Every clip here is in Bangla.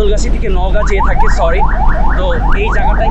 বদলগাছি থেকে নওগাঁ যেয়ে থাকে সরি তো এই জায়গাটাই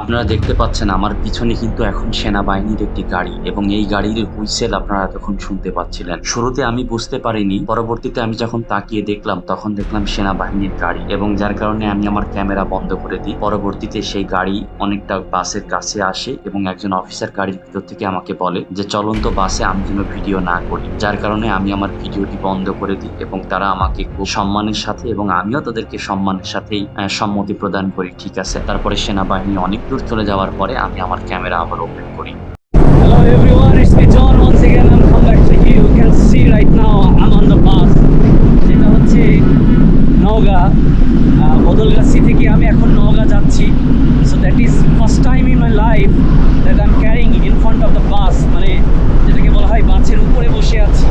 আপনারা দেখতে পাচ্ছেন আমার পিছনে কিন্তু এখন সেনাবাহিনীর একটি গাড়ি এবং এই গাড়ির হুইসেল আপনারা এতক্ষণ শুনতে পাচ্ছিলেন। শুরুতে আমি বুঝতে পারিনি, পরবর্তীতে আমি যখন তাকিয়ে দেখলাম, তখন দেখলাম সেনাবাহিনীর গাড়ি এবং যার কারণে আমি আমার ক্যামেরা বন্ধ করে দিই। পরবর্তীতে সেই গাড়ি অনেকটা বাসের কাছে আসে এবং একজন অফিসার গাড়ির ভিতর থেকে আমাকে বলে যে চলন্ত বাসে, আমি যেন ভিডিও না করি। যার কারণে আমি আমার ভিডিওটি বন্ধ করে দিই এবং তারা আমাকে খুব সম্মানের সাথে এবং আমিও তাদেরকে সম্মানের সাথেই সম্মতি প্রদান করি। ঠিক আছে, তারপরে সেনাবাহিনী অনেক দূর চলে যাওয়ার পরে আমি আমার ক্যামেরা আবার ওপেন করি Hello everyone, it's me John once again. I'm come back to you. You can see right now I'm on the bus. যেটা হচ্ছে নওগাঁ আহ, বদলগাছি থেকে আমি এখন নওগাঁ যাচ্ছি so that is first time in my life that I am carrying in front of the bus মানে যেটাকে বলা হয় বাসের উপরে বসে আছি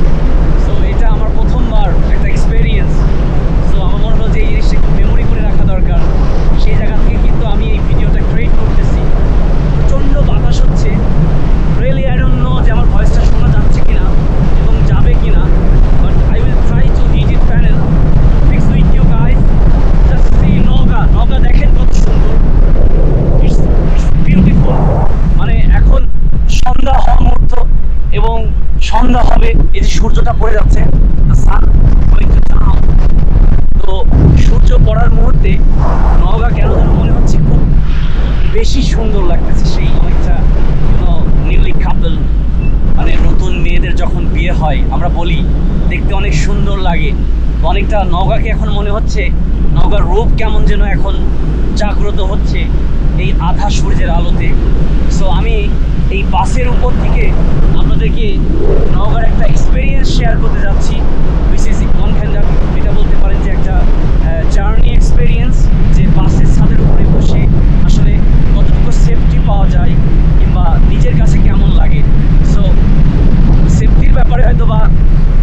সো এটা আমার প্রথমবার একটা এক্সপেরিয়েন্স সো আমার মনে হলো যে এই জিনিসটা একটু মেমোরি করে রাখা দরকার সেই জায়গা থেকে কিন্তু আমি এই ভিডিওটা ক্রিয়েট করতেছি প্রচণ্ড বাতাস হচ্ছে রিয়েলি আই ডোন্ট নো যে আমার ভয়েসটা শোনা যাচ্ছে কিনা এবং যাবে কিনা but I will try to hit it panel next week you guys just see Naga নগা দেখেন কত সুন্দর ইটস বিউটিফুল মানে এখন সন্ধ্যা হওয়ার মুহূর্ত এবং সন্ধ্যা হবে, এই যে সূর্যটা পড়ে যাচ্ছে তো সূর্য পড়ার মুহূর্তে নওগাঁ কেন যেন মনে হচ্ছে খুব বেশি সুন্দর লাগতেছে সেই অনেকটা নিউলি কাপল মানে নতুন মেয়েদের যখন বিয়ে হয়, আমরা বলি, দেখতে অনেক সুন্দর লাগে। অনেকটা নওগাঁকে এখন মনে হচ্ছে, নওগাঁর রূপ কেমন যেন এখন জাগ্রত হচ্ছে এই আধা সূর্যের আলোতে। সো আমি এই বাসের উপর থেকে আপনাদেরকে নওগাঁর একটা এক্সপিরিয়েন্স শেয়ার করতে যাচ্ছি। উইচ ইজ ওয়ান কাইন্ড এটা বলতে পারেন যে একটা জার্নি এক্সপিরিয়েন্স যে বাসের ছাদের উপরে বসে আসলে কতটুকু সেফটি পাওয়া যায় কিংবা নিজের কাছে কেমন লাগে। সো সেফটির ব্যাপারে হয়তো বা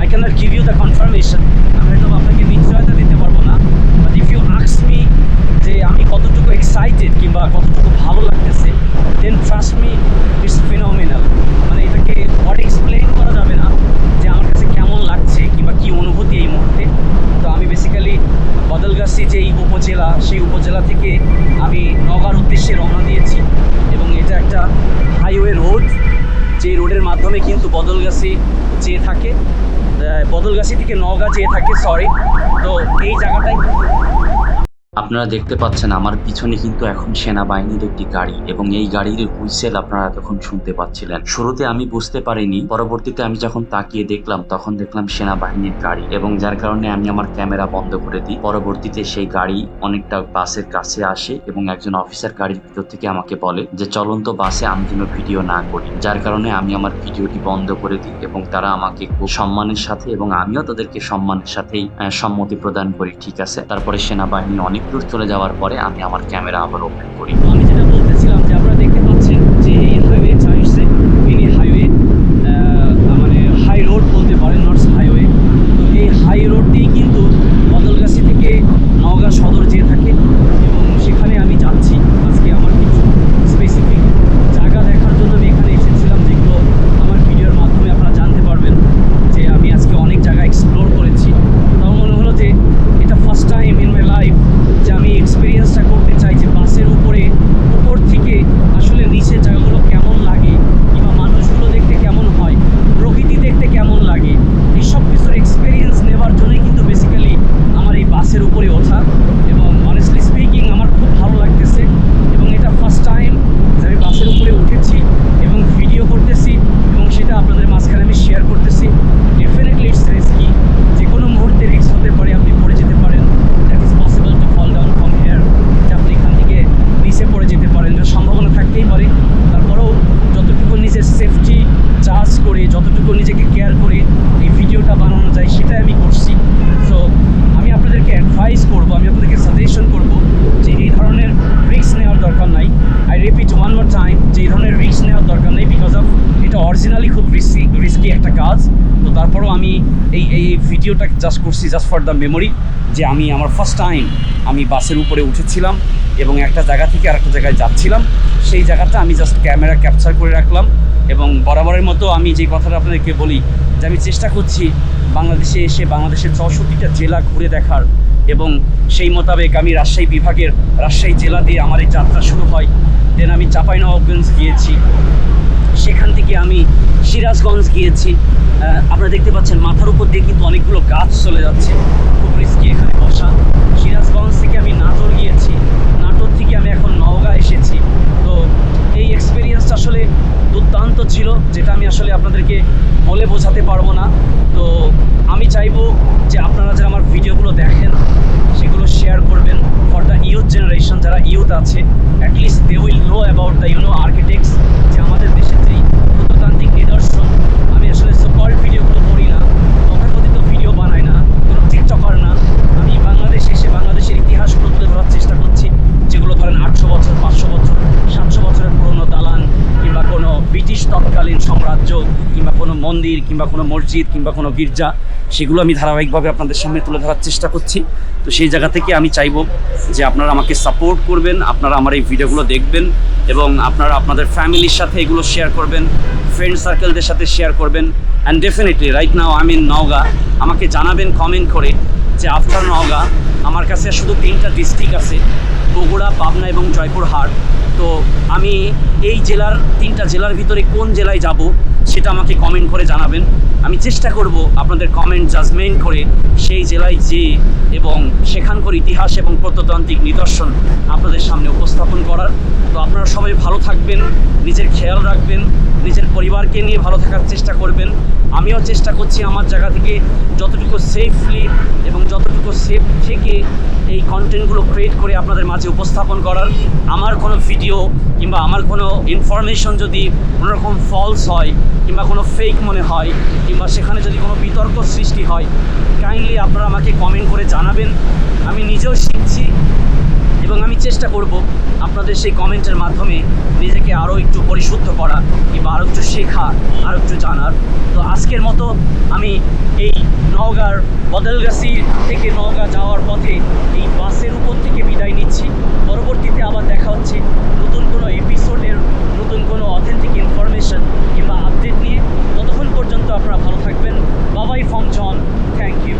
I can not give you the confirmation আমি হয়তো আপনাকে নিশ্চয়তা দিতে পারব না। বাট ইফ ইউ আক্স মি যে আমি কতটুকু এক্সাইটেড কিংবা কতটুকু ভালো লাগতেছে then trust me it's phenomenal মানে এটাকে ওয়ার্ড এক্সপ্লেন করা যাবে না যে আমার কাছে কেমন লাগছে কিংবা কী অনুভূতি এই মুহূর্তে তো আমি বেসিক্যালি বদলগাছি যেই উপজেলা সেই উপজেলা থেকে আমি নগার উদ্দেশ্যে রওনা দিয়েছি। এবং এটা একটা হাইওয়ে রোড যে রোডের মাধ্যমে কিন্তু বদলগাছি যেয়ে থাকে। বদলগাছি থেকে নওগাঁ যেয়ে থাকে সরি তো এই জায়গাটাই আপনারা দেখতে পাচ্ছেন, আমার পিছনে কিন্তু এখন সেনাবাহিনীর একটি গাড়ি এবং এই গাড়ির হুইসেল আপনারা তখন শুনতে পাচ্ছিলেন। শুরুতে আমি বুঝতে পারিনি, পরবর্তীতে আমি যখন তাকিয়ে দেখলাম, তখন দেখলাম সেনাবাহিনীর গাড়ি এবং যার কারণে আমি আমার ক্যামেরা বন্ধ করে দিই। পরবর্তীতে সেই গাড়ি অনেকটা বাসের কাছে আসে এবং একজন অফিসার গাড়ির ভিতর থেকে আমাকে বলে যে, চলন্ত বাসে আমি যেন ভিডিও না করি। যার কারণে আমি আমার ভিডিওটি বন্ধ করে দিই এবং তারা আমাকে খুব সম্মানের সাথে এবং আমিও তাদেরকে সম্মানের সাথেই সম্মতি প্রদান করি। ঠিক আছে? তারপরে সেনাবাহিনী অনেক দূর চলে যাওয়ার পরে আমি আমার ক্যামেরা আবার ওপেন করি। আমি যেটা বলতেছিলাম যে আপনারা দেখতে পাচ্ছেন যে এই হাইওয়ে চাইছে মিনি হাইওয়ে মানে হাই রোড বলতে পারেন নটস হাইওয়ে তো এই হাই রোড দিয়েই কিন্তু বদলগাছি থেকে নওগাঁ সদর যেয়ে থাকে এবং সেখানে আমি যাচ্ছি আজকে আমার কিছু স্পেসিফিক জায়গা দেখার জন্য আমি এখানে এসেছিলাম যেগুলো আমার ভিডিওর মাধ্যমে আপনারা জানতে পারবেন যে আমি আজকে অনেক জায়গা এক্সপ্লোর করেছি তো আমার মনে হলো যে এটা first time in my life যে আমি এক্সপিরিয়েন্সটা করতে চাই যে বাসের উপরে উপর থেকে আসলে নিচের জায়গাগুলো কেমন লাগে কিংবা মানুষগুলো দেখতে কেমন হয় প্রকৃতি দেখতে কেমন লাগে এই সব কিছুর এক্সপিরিয়েন্স নেওয়ার জন্যই কিন্তু বেসিক্যালি আমার এই বাসের উপরে ওঠা এবং অনেস্টলি স্পিকিং আমার খুব ভালো লাগতেছে এবং এটা ফার্স্ট টাইম যে আমি বাসের উপরে উঠেছি এবং ভিডিও করতেছি এবং সেটা আপনাদের মাঝখানে আমি শেয়ার করতেছি ডেফিনেটলি ইটস রিস্কি যে কোনো মুহূর্তে রিস্ক হতে পারে আপনি পড়ে যেতে পারেন that is possible to fall down from here যে আপনি এখান থেকে নিচে পড়ে যেতে পারেন এটার সম্ভাবনা থাকতেই পারে তারপরেও যতটুকু নিজের সেফটি চার্জ করে যতটুকু নিজেকে কেয়ার করে এই ভিডিওটা বানানো যায় সেটাই আমি করছি সো আমি আপনাদেরকে অ্যাডভাইস করব আমি আপনাদেরকে সাজেশন করব যে এই ধরনের রিস্ক নেওয়ার দরকার নাই I repeat one more time যে এই ধরনের রিস্ক নেওয়ার দরকার নেই বিকজ অফ এটা অরিজিনালি খুব রিস্কি রিস্কি একটা কাজ। তো তারপরেও আমি এই এই ভিডিওটা জাস্ট করছি জাস্ট ফর দ্য মেমোরি যে আমি আমার ফার্স্ট টাইম আমি বাসের উপরে উঠেছিলাম এবং একটা জায়গা থেকে আরেকটা জায়গায় যাচ্ছিলাম। সেই জায়গাটা আমি জাস্ট ক্যামেরা ক্যাপচার করে রাখলাম এবং বরাবরের মতো আমি যে কথাটা আপনাদেরকে বলি যে আমি চেষ্টা করছি বাংলাদেশে এসে বাংলাদেশের চৌষট্টিটা জেলা ঘুরে দেখার এবং সেই মোতাবেক আমি রাজশাহী বিভাগের রাজশাহী জেলা দিয়ে আমার এই যাত্রা শুরু হয়। দেন আমি চাঁপাইনবাবগঞ্জ গিয়েছি। সেখান থেকে আমি সিরাজগঞ্জ গিয়েছি আপনারা দেখতে পাচ্ছেন মাথার উপর দিয়ে কিন্তু অনেকগুলো গাছ চলে যাচ্ছে, খুব রিস্কি এখানে বসা। সিরাজগঞ্জ থেকে আমি নাটোর গিয়েছি, নাটোর থেকে আমি এখন নওগাঁ এসেছি। তো এই এক্সপিরিয়েন্সটা আসলে দুর্দান্ত ছিল, যেটা আমি আসলে আপনাদেরকে বলে বোঝাতে পারব না। তো আমি চাইব যে আপনারা যারা আমার ভিডিওগুলো দেখেন, সেগুলো শেয়ার করবেন। ফর দ্য ইউথ জেনারেশন যারা ইউথ আছে at least they will know about the you know architects যে আমাদের দেশের যেই প্রত্নতান্ত্রিক নিদর্শন আমি আসলে সুপার ভিডিওগুলো করি না তথাকথিত ভিডিও বানাই না কোনো টিকটকার না আমি বাংলাদেশে এসে বাংলাদেশের ইতিহাসগুলো তুলে ধরার চেষ্টা করছি যেগুলো ধরেন আটশো বছর পাঁচশো বছর সাতশো বছরের পুরনো দালান কিংবা কোনো ব্রিটিশ তৎকালীন সাম্রাজ্য কিংবা কোনো মন্দির কিংবা কোনো মসজিদ কিংবা কোনো গির্জা, সেগুলো আমি ধারাবাহিকভাবে আপনাদের সামনে তুলে ধরার চেষ্টা করছি। তো সেই জায়গা থেকে আমি চাইব যে আপনারা আমাকে সাপোর্ট করবেন, আপনারা আমার এই ভিডিওগুলো দেখবেন এবং আপনারা আপনাদের ফ্যামিলির সাথে এগুলো শেয়ার করবেন ফ্রেন্ড সার্কেলদের সাথে শেয়ার করবেন। And definitely right now I mean Naogaon আমাকে জানাবেন কমেন্ট করে যে আফটার নওগাঁ আমার কাছে শুধু তিনটা ডিস্ট্রিক্ট আছে। বগুড়া, পাবনা এবং জয়পুরহাট তো আমি এই জেলার তিনটা জেলার ভিতরে কোন জেলায় যাব সেটা আমাকে কমেন্ট করে জানাবেন। আমি চেষ্টা করব আপনাদের কমেন্ট জাজমেন্ট করে সেই জেলায় যে এবং সেখানকার ইতিহাস এবং প্রত্নতান্ত্রিক নিদর্শন আপনাদের সামনে উপস্থাপন করার। তো আপনারা সবাই ভালো থাকবেন, নিজের খেয়াল রাখবেন, নিজের পরিবারকে নিয়ে ভালো থাকার চেষ্টা করবেন। আমিও চেষ্টা করছি আমার জায়গা থেকে যতটুকু সেফলি এবং যতটুকু সেফ থেকে এই কন্টেন্টগুলো ক্রিয়েট করে আপনাদের মাঝে উপস্থাপন করার। আমার কোনো ভিডিও কিংবা আমার কোনো ইনফরমেশন যদি কোনোরকম ফলস হয় কিংবা কোনো ফেক মনে হয় কিংবা সেখানে যদি কোনো বিতর্ক সৃষ্টি হয় কাইন্ডলি আপনারা আমাকে কমেন্ট করে জানাবেন। আমি নিজেও শিখছি এবং আমি চেষ্টা করব আপনাদের সেই কমেন্টের মাধ্যমে নিজেকে আরও একটু পরিশুদ্ধ করা কিংবা আরও একটু শেখা, আরও একটু জানার। তো আজকের মতো আমি এই নওগাঁর বদলগাছি থেকে নওগাঁ যাওয়ার পথে এই বাসের উপর থেকে বিদায় নিচ্ছি। পরবর্তীতে আবার দেখা হচ্ছে নতুন কোনো এপিসোডের নতুন কোনো অথেন্টিক ইনফরমেশন কিংবা আপডেট নিয়ে। ততক্ষণ পর্যন্ত আপনারা ভালো থাকবেন। বাবাই ফ্রম চন থ্যাংক ইউ